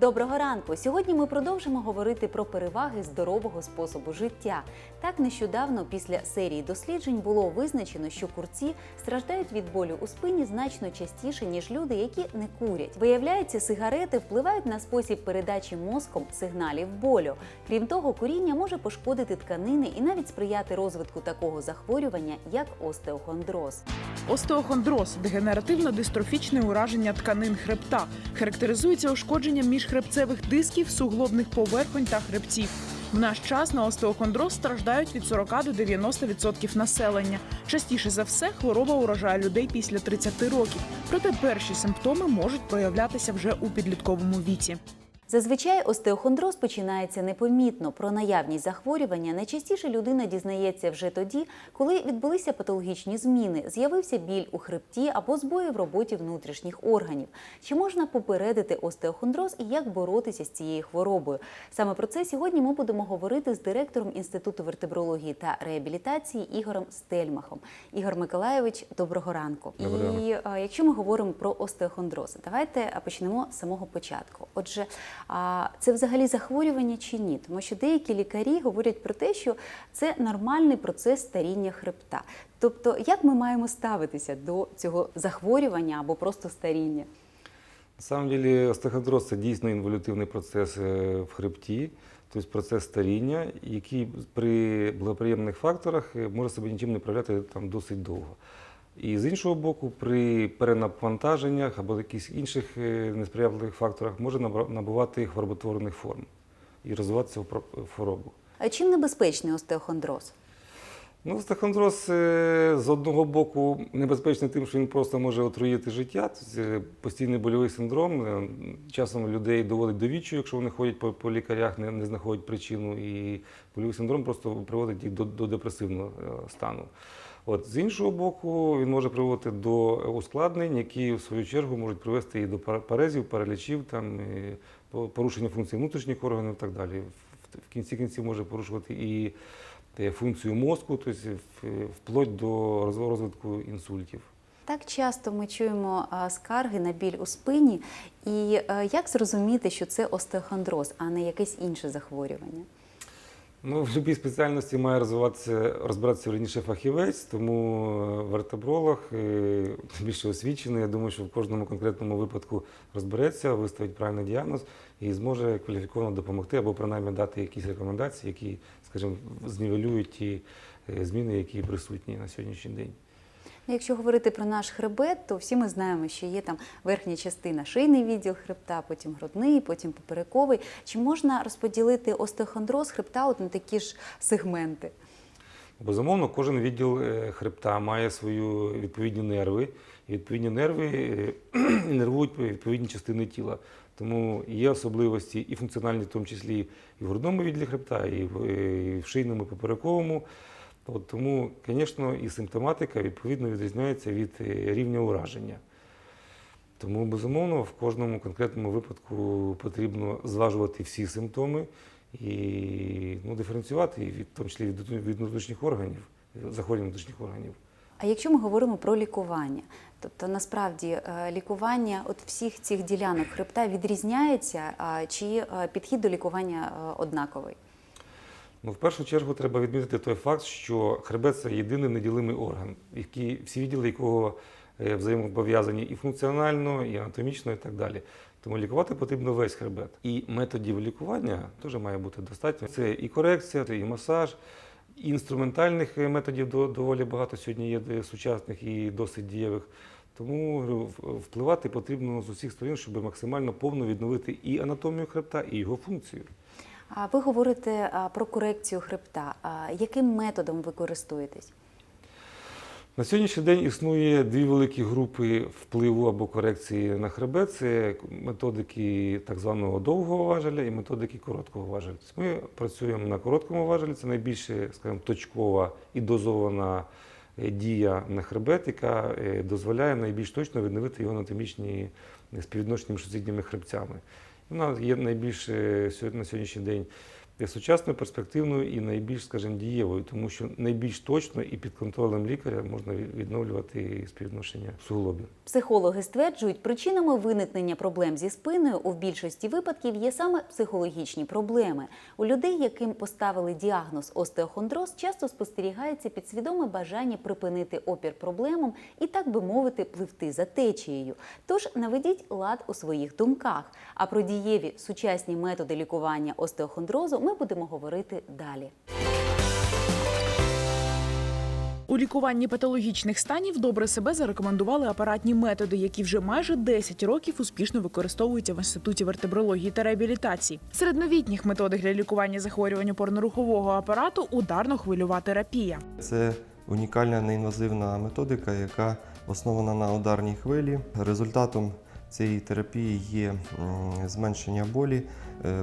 Доброго ранку! Сьогодні ми продовжимо говорити про переваги здорового способу життя. Так нещодавно після серії досліджень було визначено, що курці страждають від болю у спині значно частіше, ніж люди, які не курять. Виявляється, сигарети впливають на спосіб передачі мозком сигналів болю. Крім того, куріння може пошкодити тканини і навіть сприяти розвитку такого захворювання, як остеохондроз. Остеохондроз дегенеративно-дистрофічне ураження тканин хребта, характеризується ушкодженням міжхребцевих дисків, суглобних поверхонь та хребців. В наш час на остеохондроз страждають від 40 до 90% населення. Частіше за все хвороба уражає людей після 30 років. Проте перші симптоми можуть проявлятися вже у підлітковому віці. Зазвичай остеохондроз починається непомітно. Про наявність захворювання найчастіше людина дізнається вже тоді, коли відбулися патологічні зміни, з'явився біль у хребті або збої в роботі внутрішніх органів. Чи можна попередити остеохондроз і як боротися з цією хворобою? Саме про це сьогодні ми будемо говорити з директором Інституту вертебрології та реабілітації Ігорем Стельмахом. Ігор Миколайович, доброго ранку. Доброго І якщо ми говоримо про остеохондроз, давайте почнемо з самого початку. Отже, а це взагалі захворювання чи ні? Тому що деякі лікарі говорять про те, що це нормальний процес старіння хребта. Тобто, як ми маємо ставитися до цього захворювання або просто старіння? На самом деле остеохондроз – це дійсно інволютивний процес е, в хребті, тобто процес старіння, який при благоприємних факторах е, може себе нічим не проявляти там досить довго. І з іншого боку, при перенавантаженнях або якихось інших е, несприятливих факторах може набувати хвороботворних форм і розвиватися в хворобу. А чим небезпечний остеохондроз? Ну, остеохондроз е, з одного боку небезпечний тим, що він просто може отруїти життя. Це е, постійний больовий синдром. Е, Часом людей доводить до відчаю, якщо вони ходять по, по лікарях, не, не знаходять причину. І больовий синдром просто приводить їх до, до депресивного стану. От, з іншого боку, він може приводити до ускладнень, які в свою чергу можуть привести і до пар- парезів, паралічів, там, і порушення функцій внутрішніх органів і так далі. В, кінці кінців може порушувати і е, функцію мозку, тобто вплоть до роз- розвитку інсультів. Так часто ми чуємо скарги на біль у спині, і е, як зрозуміти, що це остеохондроз, а не якесь інше захворювання? Ну, в будь-якій спеціальності має розвиватися, розбиратися раніше фахівець, тому е, вертебролог е, більше освічений. Я думаю, що в кожному конкретному випадку розбереться, виставить правильний діагноз і зможе кваліфіковано допомогти або принаймні дати якісь рекомендації, які, скажімо, знівелюють ті е, зміни, які присутні на сьогоднішній день. Ну, Якщо говорити про наш хребет, то всі ми знаємо, що є там верхня частина шийний відділ хребта, потім грудний, потім поперековий. Чи можна розподілити остеохондроз хребта от на такі ж сегменти? Безумовно, кожен відділ е, хребта має свої відповідні нерви, і відповідні нерви е, інервують відповідні частини тіла. Тому є особливості і функціональні, в тому числі і в грудному відділі хребта, і в, е, шийному, і поперековому. От тому, звісно, і симптоматика відповідно відрізняється від е, рівня ураження. Тому, безумовно, в кожному конкретному випадку потрібно зважувати всі симптоми і ну, диференціювати, в тому числі від, внутрішніх органів, захворювань внутрішніх органів. А якщо ми говоримо про лікування, тобто насправді е, лікування от всіх цих ділянок хребта відрізняється, чи е, підхід до лікування однаковий? Ну, в першу чергу треба відмітити той факт, що хребет це єдиний неділимий орган, який, всі відділи якого е, взаємопов'язані і функціонально, і анатомічно, і так далі. Тому лікувати потрібно весь хребет. І методів лікування теж має бути достатньо. Це і корекція, це і масаж. І інструментальних е, методів доволі багато сьогодні є е, сучасних і досить дієвих. Тому впливати потрібно з усіх сторін, щоб максимально повно відновити і анатомію хребта, і його функцію. Ви говорите про корекцію хребта. Яким методом ви користуєтесь? На сьогоднішній день існує дві великі групи впливу або корекції на хребет. Це методики так званого довгого важеля і методики короткого важеля. Тобто Ми працюємо на короткому важелі, це найбільше, скажімо, точкова і дозована е, дія на хребет, яка е, дозволяє найбільш точно відновити його анатомічні співвідношення між сусідніми хребцями. Вона є найбільш на сьогоднішній день є сучасною, перспективною і найбільш, скажімо, дієвою, тому що найбільш точно і під контролем лікаря можна відновлювати співвідношення суглобів. Психологи стверджують, причинами виникнення проблем зі спиною у більшості випадків є саме психологічні проблеми. У людей, яким поставили діагноз остеохондроз, часто спостерігається підсвідоме бажання припинити опір проблемам і, так би мовити, пливти за течією. Тож наведіть лад у своїх думках. А про дієві сучасні методи лікування остеохондрозу ми будемо говорити далі. У лікуванні патологічних станів добре себе зарекомендували апаратні методи, які вже майже 10 років успішно використовуються в інституті вертебрології та реабілітації. Серед новітніх методик для лікування захворювань опорно-рухового апарату ударно-хвильова терапія. Це унікальна неінвазивна методика, яка основана на ударній хвилі. Результатом цієї терапії є зменшення болі,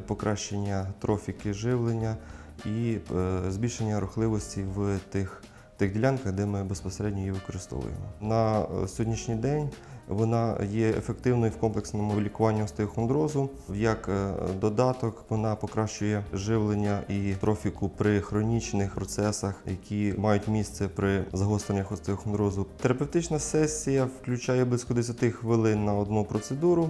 покращення трофіки живлення і е, збільшення рухливості в тих, тих ділянках, де ми безпосередньо її використовуємо. На е, сьогоднішній день вона є ефективною в комплексному лікуванні остеохондрозу. Як е, додаток вона покращує живлення і трофіку при хронічних процесах, які мають місце при загостреннях остеохондрозу. Терапевтична сесія включає близько 10 хвилин на одну процедуру.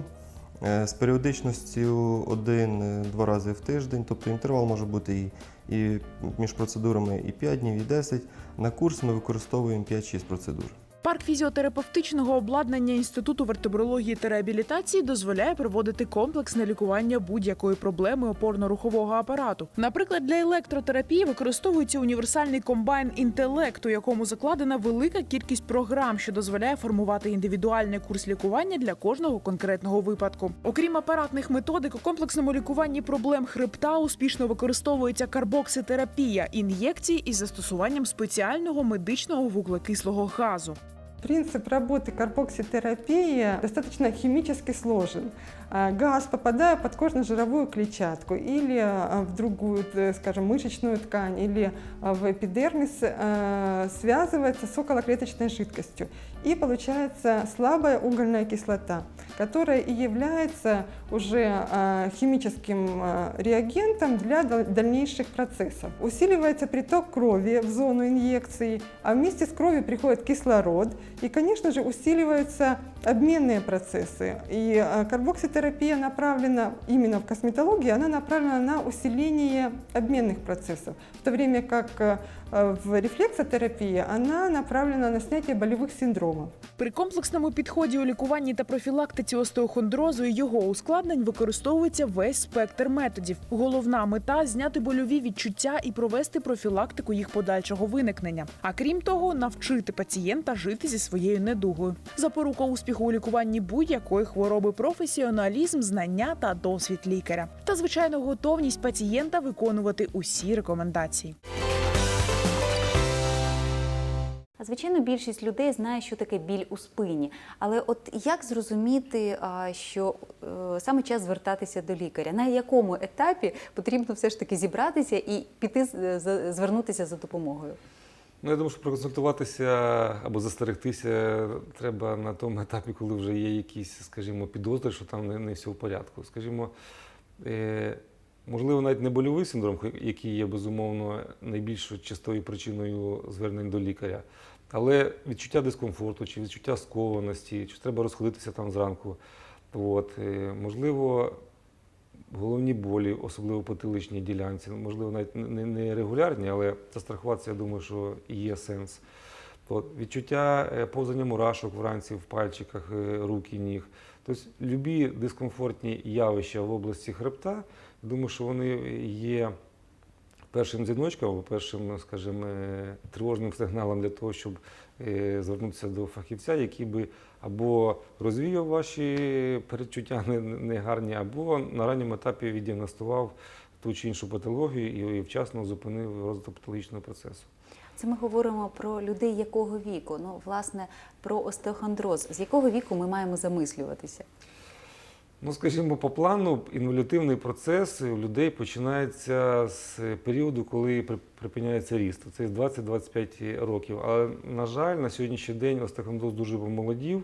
Е, З періодичністю один-два рази в тиждень, тобто інтервал може бути і, і між процедурами і 5 днів, і 10. На курс ми використовуємо 5-6 процедур. Парк фізіотерапевтичного обладнання Інституту вертебрології та реабілітації дозволяє проводити комплексне лікування будь-якої проблеми опорно-рухового апарату. Наприклад, для електротерапії використовується універсальний комбайн інтелект, у якому закладена велика кількість програм, що дозволяє формувати індивідуальний курс лікування для кожного конкретного випадку. Окрім апаратних методик, у комплексному лікуванні проблем хребта успішно використовується карбокситерапія ін'єкцій із застосуванням спеціального медичного вуглекислого газу. Принцип работы карбокситерапии достаточно химически сложен. А, Газ, попадая под кожно-жировую клетчатку или а, в другую, скажем, мышечную ткань или а, в эпидермис, а, связывается с околоклеточной жидкостью. И получается слабая угольная кислота, которая и является уже химическим реагентом для дал- дальнейших процессов. Усиливается приток крови в зону инъекции, а вместе с кровью приходит кислород, и, конечно же, усиливаются обменные процессы. И а, карбокситерапия направлена именно в косметологии, она направлена на усиление обменных процессов, в то время как а, в рефлексотерапии она направлена на снятие болевых синдромов. При комплексному підході у лікуванні та профілактиці остеохондрозу і його ускладнень використовується весь спектр методів. Головна мета зняти больові відчуття і провести профілактику їх подальшого виникнення. А крім того, навчити пацієнта жити зі своєю недугою. Запорука успіху у лікуванні будь-якої хвороби професіоналізм, знання та досвід лікаря. Та звичайно, готовність пацієнта виконувати усі рекомендації. Звичайно, більшість людей знає, що таке біль у спині. Але от як зрозуміти, що е, саме час звертатися до лікаря? На якому етапі потрібно все ж таки зібратися і піти з- звернутися за допомогою? Ну, я думаю, що проконсультуватися або застерегтися треба на тому етапі, коли вже є якісь, скажімо, підозри, що там не, не все в порядку. Скажімо, е, можливо, навіть не больовий синдром, який є безумовно найбільш частою причиною звернень до лікаря, але відчуття дискомфорту чи відчуття скованості, чи треба розходитися там зранку. От, е, можливо, головні болі, особливо по тиличній ділянці, ну, можливо, навіть не, не регулярні, але застрахуватися, я думаю, що є сенс. От, відчуття е, повзання мурашок вранці в пальчиках е, рук і ніг. Тобто любі дискомфортні явища в області хребта, думаю, що вони є першим дзвіночком або першим, скажімо, е, тривожним сигналом для того, щоб е, звернутися до фахівця, який би або розвіяв ваші передчуття негарні, або на ранньому етапі віддіагностував ту чи іншу патологію і вчасно зупинив розвиток патологічного процесу. Це ми говоримо про людей якого віку? Ну, власне, про остеохондроз. З якого віку ми маємо замислюватися? Ну, скажімо, по плану інволютивний процес у людей починається з періоду, коли припиняється ріст. Це з 20-25 років. Але, на жаль, на сьогоднішній день остеохондроз дуже помолодів.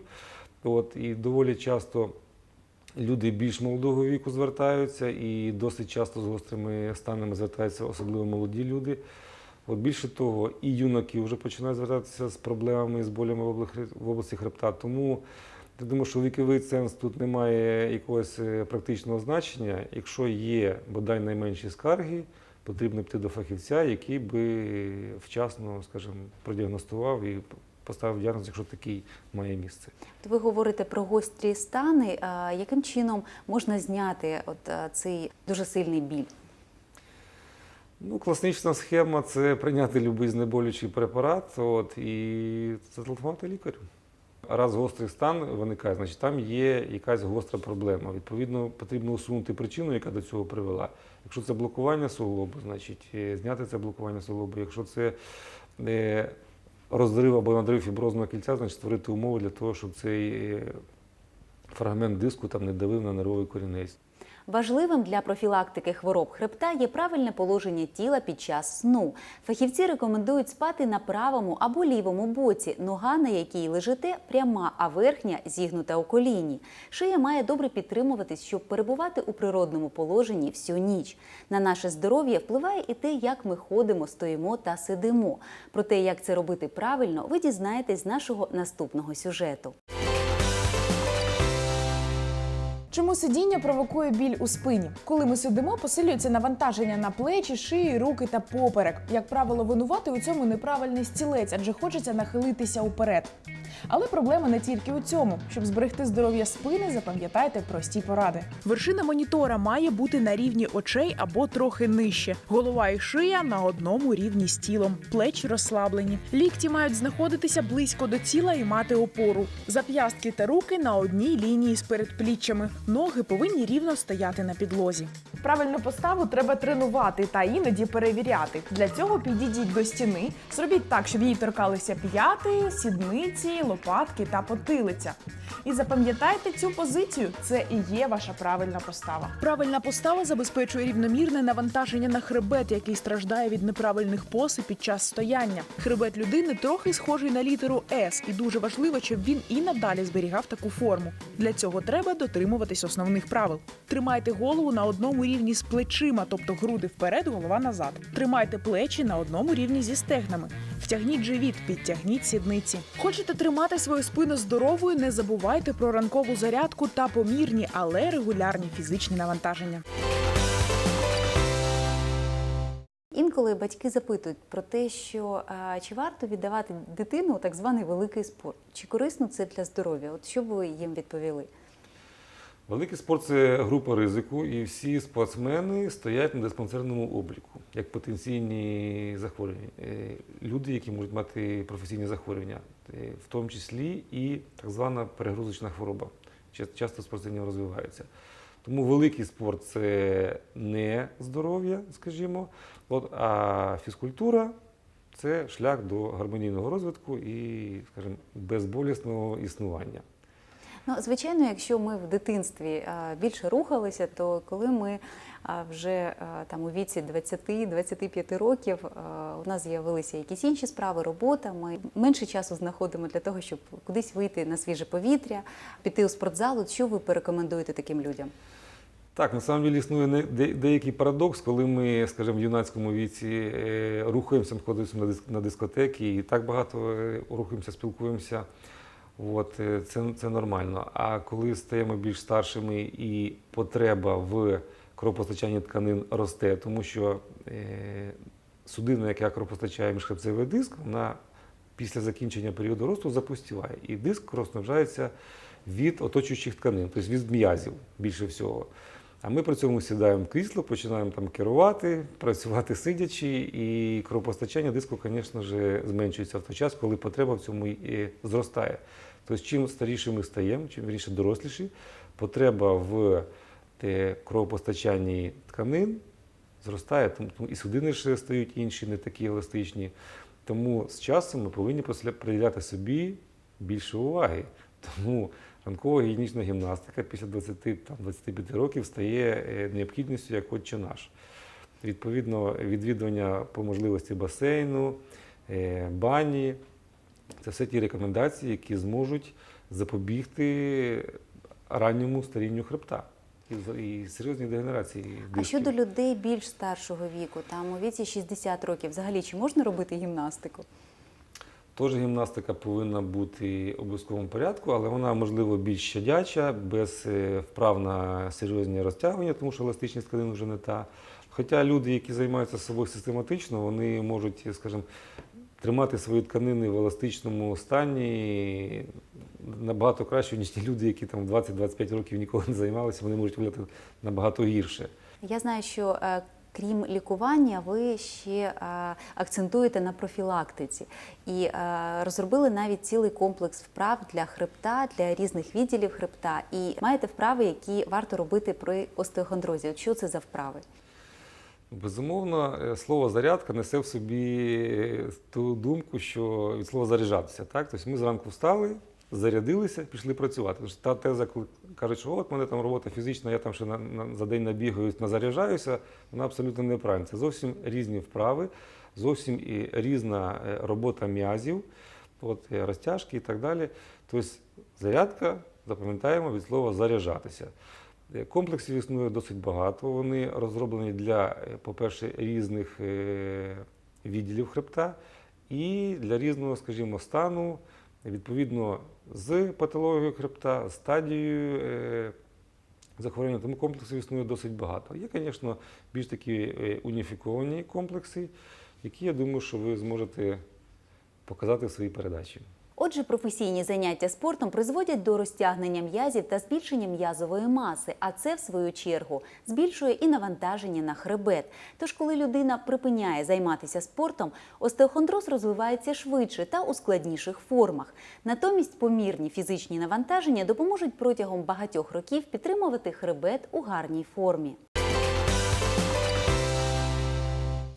От, і доволі часто люди більш молодого віку звертаються і досить часто з гострими станами звертаються особливо молоді люди. От більше того, і юнаки вже починають звертатися з проблемами з болями в області хребта. Тому я думаю, що віковий ценз тут не має якогось е, практичного значення. Якщо є бодай найменші скарги, потрібно піти до фахівця, який би вчасно, скажімо, продіагностував і поставив діагноз, якщо такий має місце. От Ви говорите про гострі стани. А яким чином можна зняти от цей дуже сильний біль? Ну, класична схема це прийняти будь-який знеболюючий препарат от, і зателефонувати лікарю. Раз гострий стан виникає, значить там є якась гостра проблема. Відповідно, потрібно усунути причину, яка до цього привела. Якщо це блокування суглобу, значить е, зняти це блокування суглобу. Якщо це е, розрив або надрив фіброзного кільця, значить створити умови для того, щоб цей е, фрагмент диску там не давив на нервовий корінець. Важливим для профілактики хвороб хребта є правильне положення тіла під час сну. Фахівці рекомендують спати на правому або лівому боці, нога на якій лежите пряма, а верхня зігнута у коліні. Шия має добре підтримуватись, щоб перебувати у природному положенні всю ніч. На наше здоров'я впливає і те, як ми ходимо, стоїмо та сидимо. Про те, як це робити правильно, ви дізнаєтесь з нашого наступного сюжету. Чому сидіння провокує біль у спині? Коли ми сидимо, посилюється навантаження на плечі, шиї, руки та поперек. Як правило, винувати у цьому неправильний стілець, адже хочеться нахилитися уперед. Але проблема не тільки у цьому. Щоб зберегти здоров'я спини, запам'ятайте прості поради. Вершина монітора має бути на рівні очей або трохи нижче. Голова і шия на одному рівні з тілом. Плечі розслаблені. Лікті мають знаходитися близько до тіла і мати опору. Зап'ястки та руки на одній лінії з передпліччями. Ноги повинні рівно стояти на підлозі. Правильну поставу треба тренувати та іноді перевіряти. Для цього підійдіть до стіни, зробіть так, щоб їй торкалися п'яти, сідниці, лопатки та потилиця. І запам'ятайте цю позицію. Це і є ваша правильна постава. Правильна постава забезпечує рівномірне навантаження на хребет, який страждає від неправильних поз під час стояння. Хребет людини трохи схожий на літеру С, і дуже важливо, щоб він і надалі зберігав таку форму. Для цього треба дотримуватись основних правил. Тримайте голову на одному рівні з плечима, тобто груди вперед, голова назад. Тримайте плечі на одному рівні зі стегнами. Втягніть живіт, підтягніть сідниці. Хочете тримати свою спину здоровою? Не забувайте про ранкову зарядку та помірні, але регулярні фізичні навантаження. Інколи батьки запитують про те, що а, чи варто віддавати дитину так званий великий спорт, чи корисно це для здоров'я? От що ви їм відповіли? Великий спорт це група ризику, і всі спортсмени стоять на диспансерному обліку як потенційні захворювання. Е, Люди, які можуть мати професійні захворювання, е, в тому числі і так звана перегрузочна хвороба. Часто спортсменів розвиваються. Тому великий спорт це не здоров'я, скажімо, от, а фізкультура це шлях до гармонійного розвитку і, скажімо, безболісного існування. Ну, звичайно, якщо ми в дитинстві більше рухалися, то коли ми вже там у віці 20-25 років у нас з'явилися якісь інші справи, робота, ми менше часу знаходимо для того, щоб кудись вийти на свіже повітря, піти у спортзал. Що ви порекомендуєте таким людям? Так, на самом деле існує деякий парадокс, коли ми, скажімо, в юнацькому віці е, рухаємося, знаходимося на дискотеки і так багато е, рухаємося, спілкуємося. От, е, це, це нормально. А коли стаємо більш старшими і потреба в кровопостачанні тканин росте, тому що е, судина, яка кровопостачає міжхребцевий диск, вона після закінчення періоду росту запустіває. І диск розмножається від оточуючих тканин, тобто від м'язів більше всього. А ми при цьому сідаємо в крісло, починаємо там керувати, працювати сидячи, і кровопостачання диску, звісно ж, зменшується в той час, коли потреба в цьому і зростає. Тобто, чим старіше ми стаємо, чим вірніше доросліші, потреба в кровопостачанні тканин зростає, тому і судини ще стають інші, не такі еластичні. Тому з часом ми повинні приділяти собі більше уваги. Тому ранкова гігієнічна гімнастика після 20-25 років стає е, необхідністю як отче наш. Відповідно, відвідування по можливості басейну, е, бані це все ті рекомендації, які зможуть запобігти ранньому старінню хребта і, серйозній дегенерації. А щодо людей більш старшого віку, там у віці 60 років, взагалі чи можна робити гімнастику? Тож гімнастика повинна бути в обов'язковому порядку, але вона, можливо, більш щадяча, без е, вправ на серйозні розтягування, тому що еластичність тканин вже не та. Хоча люди, які займаються собою систематично, вони можуть, скажімо, тримати свої тканини в еластичному стані набагато краще, ніж ті люди, які там 20-25 років ніколи не займалися, вони можуть виглядати набагато гірше. Я знаю, що е, крім лікування, ви ще е, акцентуєте на профілактиці і е, розробили навіть цілий комплекс вправ для хребта, для різних відділів хребта. І маєте вправи, які варто робити при остеохондрозі. От що це за вправи? Безумовно, е, слово зарядка несе в собі ту думку, що від слова заряджатися. Так? Тобто ми зранку встали, зарядилися, пішли працювати. Тож та теза, коли кажуть, що от мене там робота фізична, я там ще на, на, за день набігаюсь, назаряджаюся, вона абсолютно неправильна. Це зовсім різні вправи, зовсім і різна е, робота м'язів, от, розтяжки і так далі. Тобто зарядка, запам'ятаємо від слова заряджатися. Е, Комплексів існує досить багато. Вони розроблені для, е, по-перше, різних відділів хребта і для різного, скажімо, стану, відповідно з патологією хребта, стадією е, захворювання. Тому комплексів існує досить багато. Є, звісно, більш такі е, уніфіковані комплекси, які, я думаю, що ви зможете показати в своїй передачі. Отже, професійні заняття спортом призводять до розтягнення м'язів та збільшення м'язової маси, а це, в свою чергу, збільшує і навантаження на хребет. Тож, коли людина припиняє займатися спортом, остеохондроз розвивається швидше та у складніших формах. Натомість помірні фізичні навантаження допоможуть протягом багатьох років підтримувати хребет у гарній формі.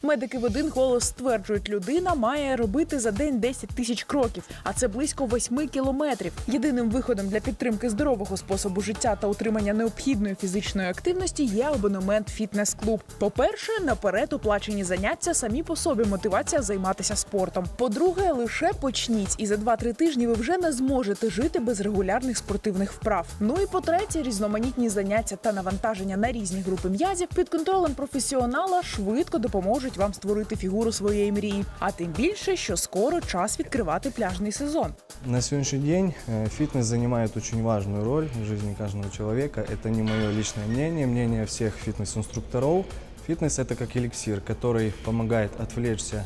Медики в один голос стверджують, людина має робити за день 10 тисяч кроків, а це близько 8 кілометрів. Єдиним виходом для підтримки здорового способу життя та утримання необхідної фізичної активності є абонемент фітнес-клуб. По-перше, наперед оплачені заняття самі по собі мотивація займатися спортом. По-друге, лише почніть, і за 2-3 тижні ви вже не зможете жити без регулярних спортивних вправ. Ну і по-третє, різноманітні заняття та навантаження на різні групи м'язів під контролем професіонала швидко допоможуть вам створити фігуру своєї мрії. А тим більше, що скоро час відкривати пляжний сезон. На сегодняшний день э, фитнес занимает очень важную роль в жизни каждого человека. Это не мое личное мнение, мнение всех фитнес-инструкторов. Фитнес – это как эликсир, который помогает отвлечься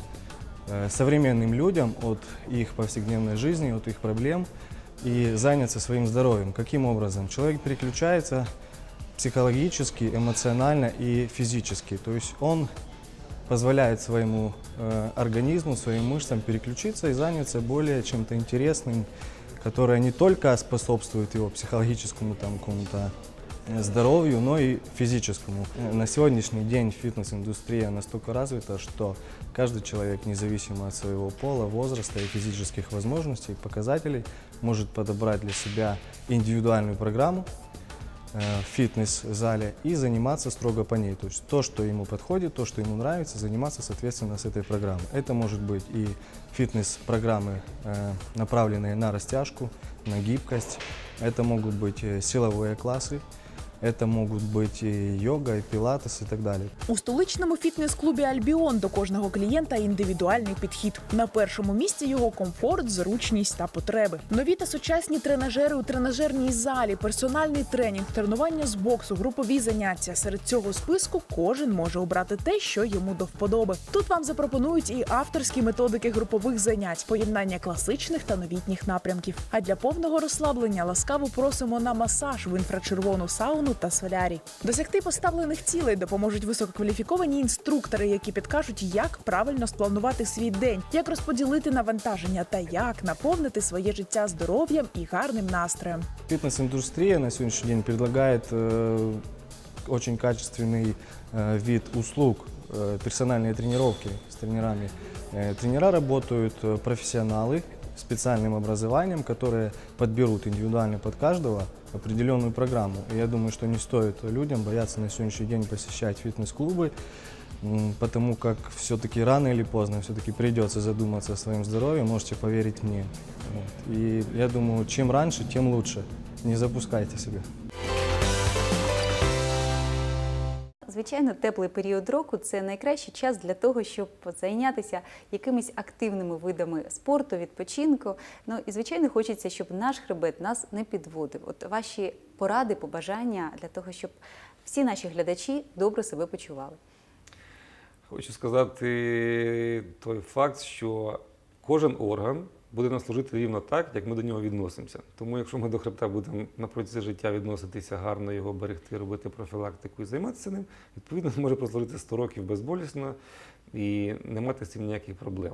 э, современным людям от их повседневной жизни, от их проблем и заняться своим здоровьем. Каким образом? Человек переключается психологически, эмоционально и физически. То есть он позволяет своему э, организму, своим мышцам переключиться и заняться более чем-то интересным, которое не только способствует его психологическому там, какому-то э, здоровью, но и физическому. Э, На сегодняшний день фитнес-индустрия настолько развита, что каждый человек, независимо от своего пола, возраста и физических возможностей, показателей, может подобрать для себя индивидуальную программу, э, в фитнес-зале и заниматься строго по ней. То есть то, что ему подходит, то, что ему нравится, заниматься соответственно с этой программой. Это может быть и фитнес-программы, э, направленные на растяжку, на гибкость. Это могут быть э, силовые классы, это могут быть и йога, и пилатес и так далее. У столичному фітнес-клубі Альбіон до кожного клієнта індивідуальний підхід. На першому місці його комфорт, зручність та потреби. Нові та сучасні тренажери у тренажерній залі, персональний тренінг, тренування з боксу, групові заняття. Серед цього списку кожен може обрати те, що йому до вподоби. Тут вам запропонують і авторські методики групових занять, поєднання класичних та новітніх напрямків. А для повного розслаблення ласкаво просимо на масаж в інфрачервону сауну та солярій. Досягти поставлених цілей допоможуть висококваліфіковані інструктори, які підкажуть, як правильно спланувати свій день, як розподілити навантаження та як наповнити своє життя здоров'ям і гарним настроєм. Фитнес-индустрия на сегодняшний день предлагает э, очень качественный э, вид услуг, э, персональные тренировки с тренерами. Э, тренера работают э, профессионалы с специальным образованием, которые подберут индивидуально под каждого определенную программу. И я думаю, что не стоит людям бояться на сегодняшний день посещать фитнес-клубы, м, потому как все-таки рано или поздно все-таки придется задуматься о своем здоровье, можете поверить мне. Вот. И я думаю, чем раньше, тем лучше. не запускайте себе. Звичайно, теплий період року це найкращий час для того, щоб зайнятися якимись активними видами спорту, відпочинку. Ну і звичайно, хочеться, щоб наш хребет нас не підводив. От ваші поради, побажання для того, щоб всі наші глядачі добре себе почували. Хочу сказати той факт, що кожен орган буде нам служити рівно так, як ми до нього відносимося. Тому якщо ми до хребта будемо на протязі життя відноситися гарно, його берегти, робити профілактику і займатися ним, відповідно, може прослужити 100 років безболісно і не мати з цим ніяких проблем.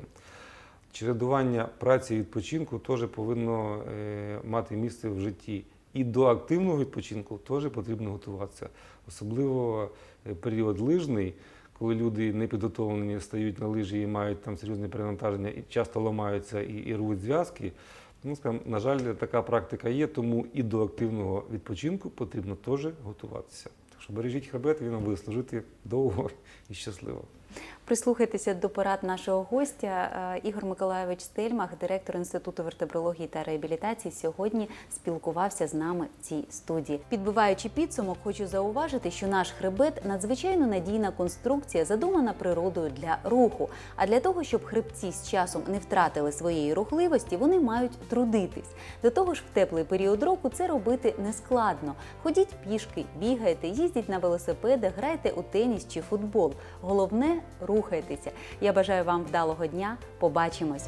Чередування праці і відпочинку теж повинно е, мати місце в житті. І до активного відпочинку теж потрібно готуватися. Особливо е, період лижний, коли люди не підготовлені стають на лижі і мають там серйозне перенавантаження, і часто ламаються і, і рвуть зв'язки. Ну, скажімо, на жаль, така практика є, тому і до активного відпочинку потрібно теж готуватися. Так що бережіть хребет, він вам буде служити довго і щасливо. Прислухайтеся до порад нашого гостя. Е, Ігор Миколайович Стельмах, директор Інституту вертебрології та реабілітації, сьогодні спілкувався з нами в цій студії. Підбиваючи підсумок, хочу зауважити, що наш хребет надзвичайно надійна конструкція, задумана природою для руху. А для того, щоб хребці з часом не втратили своєї рухливості, вони мають трудитись. До того ж, в теплий період року це робити не складно. Ходіть пішки, бігайте, їздіть на велосипедах, грайте у теніс чи футбол. Рухайтеся. Я бажаю вам вдалого дня. Побачимось.